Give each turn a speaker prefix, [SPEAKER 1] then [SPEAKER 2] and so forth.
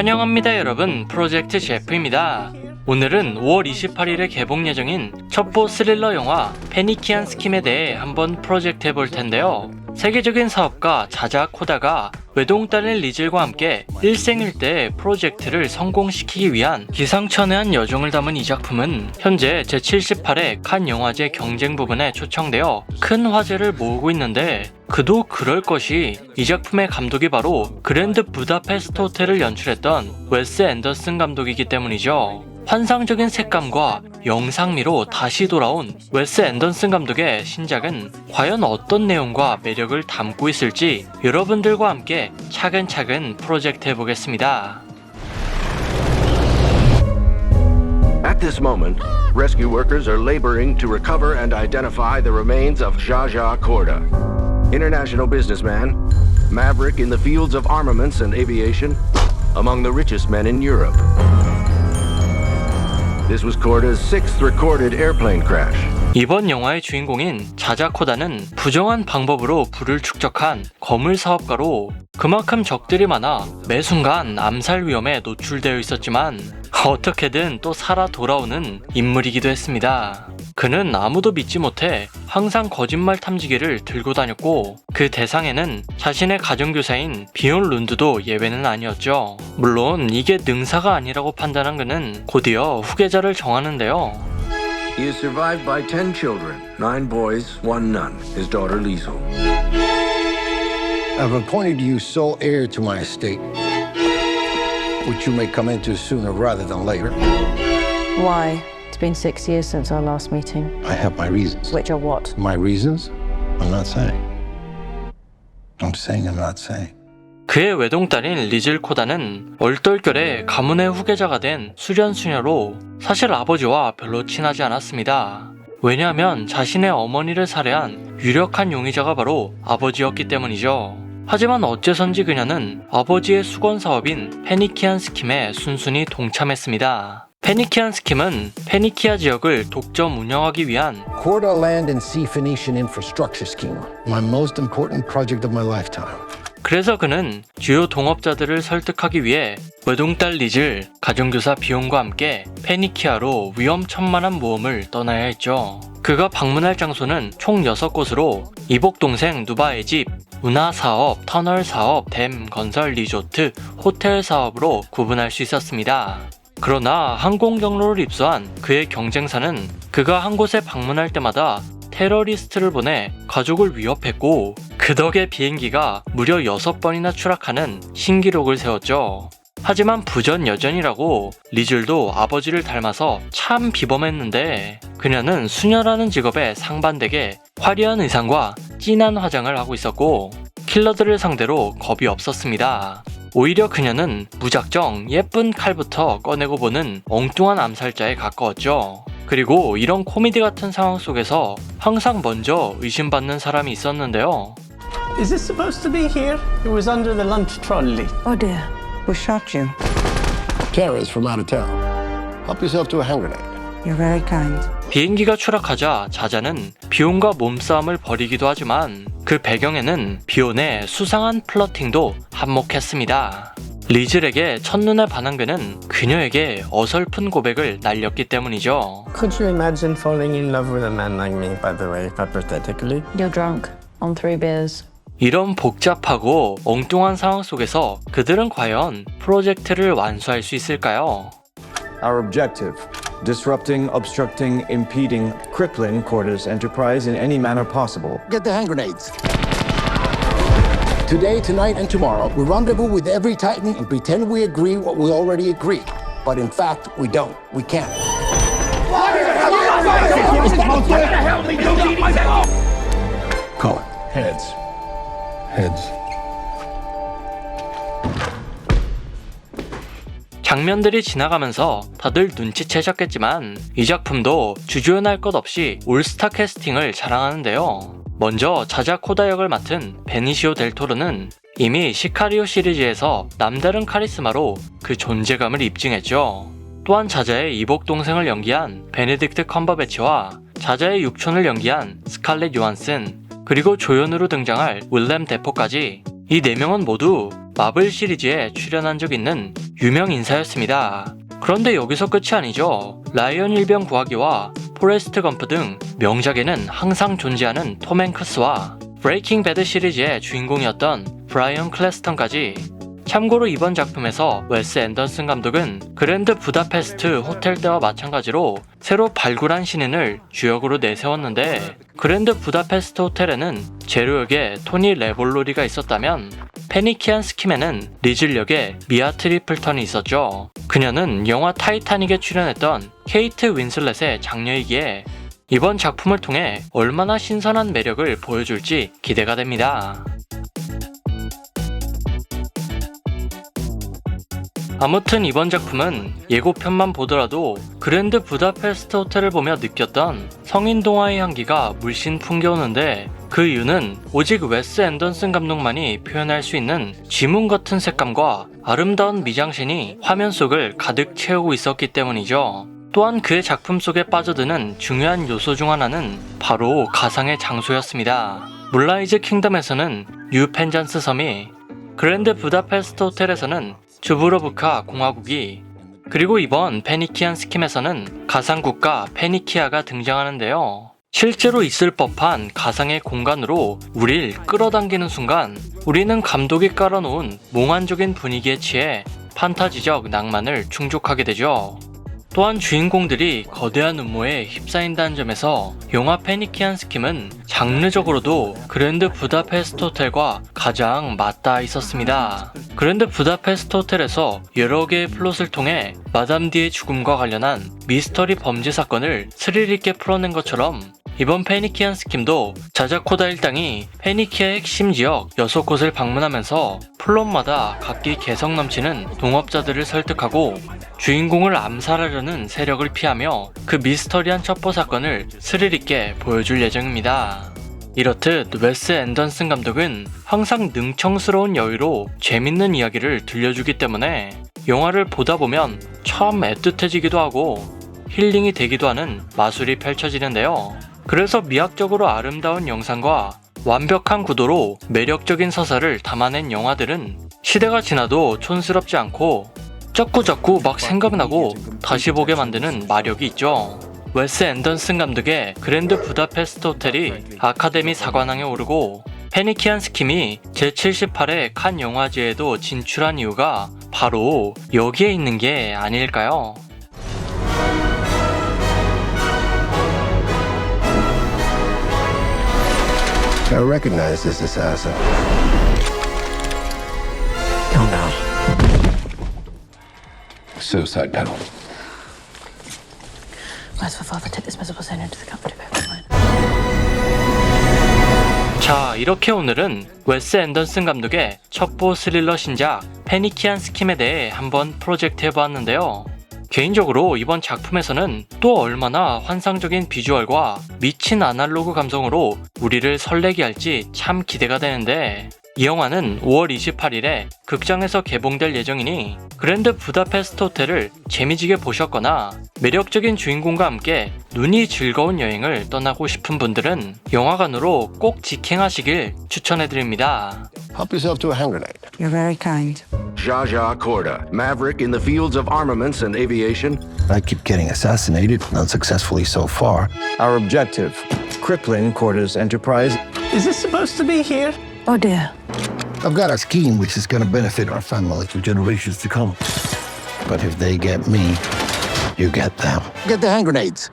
[SPEAKER 1] 환영합니다 여러분. 프로젝트 제프입니다 오늘은 5월 28일에 개봉 예정인 첩보 스릴러 영화 페니키안 스킴에 대해 한번 프로젝트 해볼 텐데요 세계적인 사업가 자자 코다가 외동딸인 리즐과 함께 일생일대 프로젝트를 성공시키기 위한 기상천외한 여정을 담은 이 작품은 현재 제78회 칸 영화제 경쟁 부분에 초청되어 큰 화제를 모으고 있는데 그도 그럴 것이 이 작품의 감독이 바로 그랜드 부다페스트 호텔을 연출했던 웨스 앤더슨 감독이기 때문이죠. 환상적인 색감과 영상미로 다시 돌아온 웨스 앤더슨 감독의 신작은 과연 어떤 내용과 매력을 담고 있을지 여러분들과 함께 차근차근 프로젝트 해보겠습니다.
[SPEAKER 2] At this moment, rescue workers are laboring to recover and identify the remains of Jaja Korda, international businessman, maverick in the fields of armaments and aviation, among the richest men in Europe. This was Korda's sixth recorded airplane crash.
[SPEAKER 1] 이번 영화의 주인공인 자자코다는 부정한 방법으로 부를 축적한 거물 사업가로 그만큼 적들이 많아 매 순간 암살 위험에 노출되어 있었지만 어떻게든 또 살아 돌아오는 인물이기도 했습니다. 그는 아무도 믿지 못해 항상 거짓말 탐지기를 들고 다녔고 그 대상에는 자신의 가정교사인 비온 룬드도 예외는 아니었죠. 물론 이게 능사가 아니라고 판단한 그는 곧이어 후계자를 정하는데요.
[SPEAKER 2] He is survived by ten children, nine boys, one nun, his daughter Liesel.
[SPEAKER 3] I've appointed you sole heir to my estate, which you may come into sooner rather than later.
[SPEAKER 4] Why? It's been six years since our last meeting.
[SPEAKER 3] I have my reasons.
[SPEAKER 4] Which are what?
[SPEAKER 3] My reasons? I'm not saying. I'm saying I'm not saying.
[SPEAKER 1] 그의 외동딸인 리즐 코다는 얼떨결에 가문의 후계자가 된 수련 수녀로 사실 아버지와 별로 친하지 않았습니다. 왜냐하면 자신의 어머니를 살해한 유력한 용의자가 바로 아버지였기 때문이죠. 하지만 어째선지 그녀는 아버지의 수건 사업인 페니키안 스킴에 순순히 동참했습니다. 페니키안 스킴은 페니키아 지역을 독점 운영하기 위한
[SPEAKER 3] Corda Land and Sea Phoenician Infrastructure Scheme. My most important project of my lifetime.
[SPEAKER 1] 그래서 그는 주요 동업자들을 설득하기 위해 외동딸 리즐, 가정교사 비용과 함께 페니키아로 위험천만한 모험을 떠나야 했죠. 그가 방문할 장소는 총 6곳으로 이복 동생 누바의 집, 운하 사업, 터널 사업, 댐 건설 리조트, 호텔 사업으로 구분할 수 있었습니다. 그러나 항공 경로를 입수한 그의 경쟁사는 그가 한 곳에 방문할 때마다 테러리스트를 보내 가족을 위협했고 그 덕에 비행기가 무려 6번이나 추락하는 신기록을 세웠죠. 하지만 부전 여전이라고 리즐도 아버지를 닮아서 참 비범했는데 그녀는 수녀라는 직업에 상반되게 화려한 의상과 진한 화장을 하고 있었고 킬러들을 상대로 겁이 없었습니다. 오히려 그녀는 무작정 예쁜 칼부터 꺼내고 보는 엉뚱한 암살자에 가까웠죠. 그리고 이런 코미디 같은 상황 속에서 항상 먼저 의심받는 사람이 있었는데요.
[SPEAKER 5] Is this supposed to be here? It was under the lunch trolley.
[SPEAKER 4] Oh dear. Who shot you?
[SPEAKER 3] Terrorists from out of town. Help yourself to a hand grenade.
[SPEAKER 4] You're very kind.
[SPEAKER 1] 비행기가 추락하자 자자는 비온과 몸싸움을 벌이기도 하지만 그 배경에는 비온의 수상한 플러팅도 한몫했습니다. 리즐에게 첫눈에 반한 그는 그녀에게 어설픈 고백을 날렸기 때문이죠.
[SPEAKER 5] Could you imagine falling in love with a man like me, by the way, hypothetically?
[SPEAKER 4] You're drunk on three beers.
[SPEAKER 1] 이런 복잡하고 엉뚱한 상황 속에서 그들은 과연 프로젝트를 완수할 수 있을까요?
[SPEAKER 6] Our objective disrupting, obstructing, impeding, crippling Corda's enterprise in any manner possible.
[SPEAKER 3] Get the hand grenades. Today, tonight, and tomorrow, we rendezvous with every Titan and pretend we agree what we already agreed. But in fact, we don't. We can't. Call Heads.
[SPEAKER 1] 장면들이 지나가면서 다들 눈치채셨겠지만 이 작품도 주주연할 것 없이 올스타 캐스팅을 자랑하는데요. 먼저 자자 코다 역을 맡은 베니시오 델 토르는 이미 시카리오 시리즈에서 남다른 카리스마로 그 존재감을 입증했죠. 또한 자자의 이복 동생을 연기한 베네딕트 컴버배치와 자자의 육촌을 연기한 스칼렛 요한슨 그리고 조연으로 등장할 윌렘 데포까지 이네 명은 모두 마블 시리즈에 출연한 적 있는 유명 인사였습니다. 그런데 여기서 끝이 아니죠. 라이언 일병 구하기와 포레스트 검프 등 명작에는 항상 존재하는 톰 행크스와 브레이킹 배드 시리즈의 주인공이었던 브라이언 클래스턴까지 참고로 이번 작품에서 웨스 앤더슨 감독은 그랜드 부다페스트 호텔 때와 마찬가지로 새로 발굴한 신인을 주역으로 내세웠는데 그랜드 부다페스트 호텔에는 제로 역에 토니 레볼로리가 있었다면 페니키안 스킴에는 리즐 역에 미아 트리플턴이 있었죠. 그녀는 영화 타이타닉에 출연했던 케이트 윈슬렛의 장녀이기에 이번 작품을 통해 얼마나 신선한 매력을 보여줄지 기대가 됩니다. 아무튼 이번 작품은 예고편만 보더라도 그랜드 부다페스트 호텔을 보며 느꼈던 성인 동화의 향기가 물씬 풍겨오는데 그 이유는 오직 웨스 앤던슨 감독만이 표현할 수 있는 지문 같은 색감과 아름다운 미장신이 화면 속을 가득 채우고 있었기 때문이죠. 또한 그의 작품 속에 빠져드는 중요한 요소 중 하나는 바로 가상의 장소였습니다. 물라이즈 킹덤에서는 뉴 펜잔스 섬이 그랜드 부다페스트 호텔에서는 주브로브카 공화국이 그리고 이번 페니키안 스킴에서는 가상국가 페니키아가 등장하는데요. 실제로 있을 법한 가상의 공간으로 우릴 끌어당기는 순간 우리는 감독이 깔아놓은 몽환적인 분위기에 취해 판타지적 낭만을 충족하게 되죠. 또한 주인공들이 거대한 음모에 휩싸인다는 점에서 영화 페니키안 스킴은 장르적으로도 그랜드 부다페스트 호텔과 가장 맞닿아 있었습니다. 그랜드 부다페스트 호텔에서 여러 개의 플롯을 통해 마담 디의 죽음과 관련한 미스터리 범죄 사건을 스릴 있게 풀어낸 것처럼 이번 페니키안 스킴도 자자코다 일당이 페니키아의 핵심 지역 6곳을 방문하면서 플롯마다 각기 개성 넘치는 동업자들을 설득하고 주인공을 암살하려는 세력을 피하며 그 미스터리한 첩보 사건을 스릴 있게 보여줄 예정입니다. 이렇듯 웨스 앤던슨 감독은 항상 능청스러운 여유로 재밌는 이야기를 들려주기 때문에 영화를 보다 보면 참 애틋해지기도 하고 힐링이 되기도 하는 마술이 펼쳐지는데요. 그래서 미학적으로 아름다운 영상과 완벽한 구도로 매력적인 서사를 담아낸 영화들은 시대가 지나도 촌스럽지 않고 자꾸자꾸 막 생각나고 다시 보게 만드는 마력이 있죠. 웨스 앤던슨 감독의 그랜드 부다페스트 호텔이 아카데미 사관왕에 오르고 페니키안 스킴이 제78회 칸 영화제에도 진출한 이유가 바로 여기에 있는 게 아닐까요?
[SPEAKER 7] I recognize this assassin.
[SPEAKER 5] Oh no.
[SPEAKER 7] Suicide panel.
[SPEAKER 4] Where's my father? Take this miserable sin into the company.
[SPEAKER 1] 자, 이렇게 오늘은 웨스 앤던슨 감독의 첩보 스릴러 신작 페니키안 스킴에 대해 한번 프로젝트 해보았는데요. 개인적으로 이번 작품에서는 또 얼마나 환상적인 비주얼과 미친 아날로그 감성으로 우리를 설레게 할지 참 기대가 되는데 이 영화는 5월 28일에 극장에서 개봉될 예정이니 그랜드 부다페스트 호텔을 재미지게 보셨거나 매력적인 주인공과 함께 눈이 즐거운 여행을 떠나고 싶은 분들은 영화관으로 꼭 직행하시길 추천해드립니다.
[SPEAKER 7] Help yourself to a hand grenade.
[SPEAKER 4] You're very kind.
[SPEAKER 2] Zsa Zsa Corda, maverick in the fields of armaments and aviation.
[SPEAKER 7] I keep getting assassinated, unsuccessfully so far.
[SPEAKER 6] Our objective crippling Corda's enterprise
[SPEAKER 5] Is this supposed to be here?
[SPEAKER 4] Oh dear.
[SPEAKER 7] I've got a scheme which is going to benefit our family for generations to come. But if they get me, you get them. Get the hand grenades.